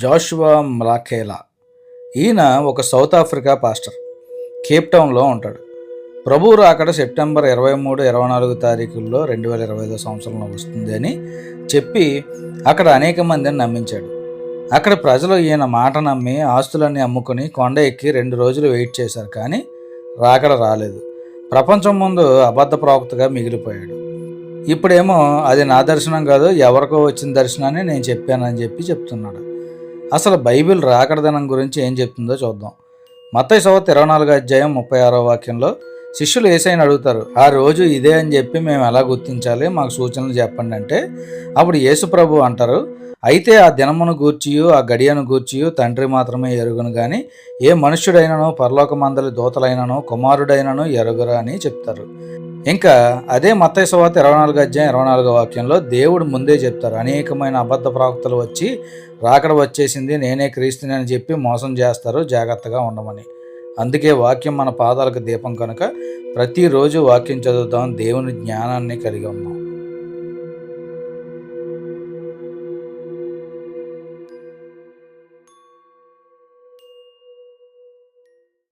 జాషువా మ్లాఖేలా ఈయన ఒక south Africa pastor. Cape టౌన్లో ఉంటాడు. ప్రభు రాకడ సెప్టెంబర్ ఇరవై మూడు ఇరవై నాలుగు తారీఖుల్లో రెండు వేల ఇరవై ఐదో సంవత్సరంలో వస్తుంది అని చెప్పి అక్కడ అనేక మందిని నమ్మించాడు. అక్కడ ప్రజలు ఈయన మాట నమ్మి ఆస్తులన్నీ అమ్ముకొని కొండ ఎక్కి రెండు రోజులు వెయిట్ చేశారు కానీ రాకడ రాలేదు. ప్రపంచం ముందు అబద్ధ ప్రవక్తగా మిగిలిపోయాడు. ఇప్పుడేమో అది నా దర్శనం కాదు ఎవరికో వచ్చిన దర్శనాన్ని నేను చెప్పానని చెప్పి చెప్తున్నాడు. అసలు బైబిల్ రాకడదనం గురించి ఏం చెప్తుందో చూద్దాం. మత్తయి సవత్ ఇరవై నాలుగు అధ్యాయం ముప్పై ఆరో వాక్యంలో శిష్యులు ఏసైని అడుగుతారు ఆ రోజు ఇదే అని చెప్పి మేము ఎలా గుర్తించాలి? మాకు సూచనలు చెప్పండి అంటే అప్పుడు యేసు ప్రభు అంటారు అయితే ఆ దినమును గూర్చియు ఆ గడియను గూర్చియు తండ్రి మాత్రమే ఎరుగును గాని ఏ మనుష్యుడైనను పరలోకమందలి దూతలైనను కుమారుడైనను ఎరుగురా అని చెప్తారు. ఇంకా అదే మత్తయ్య సువార్త ఇరవై నాలుగు అధ్యాయం ఇరవై నాలుగో వాక్యంలో దేవుడు ముందే చెప్తారు. అనేకమైన అబద్ధ ప్రవక్తలు వచ్చి రాకడ వచ్చేసింది నేనే క్రీస్తుని అని చెప్పి మోసం చేస్తారు జాగ్రత్తగా ఉండమని. అందుకే వాక్యం మన పాదాలకు దీపం కనుక ప్రతిరోజు వాక్యం చదువుతాం దేవుని జ్ఞానాన్ని కలిగి ఉన్నాం.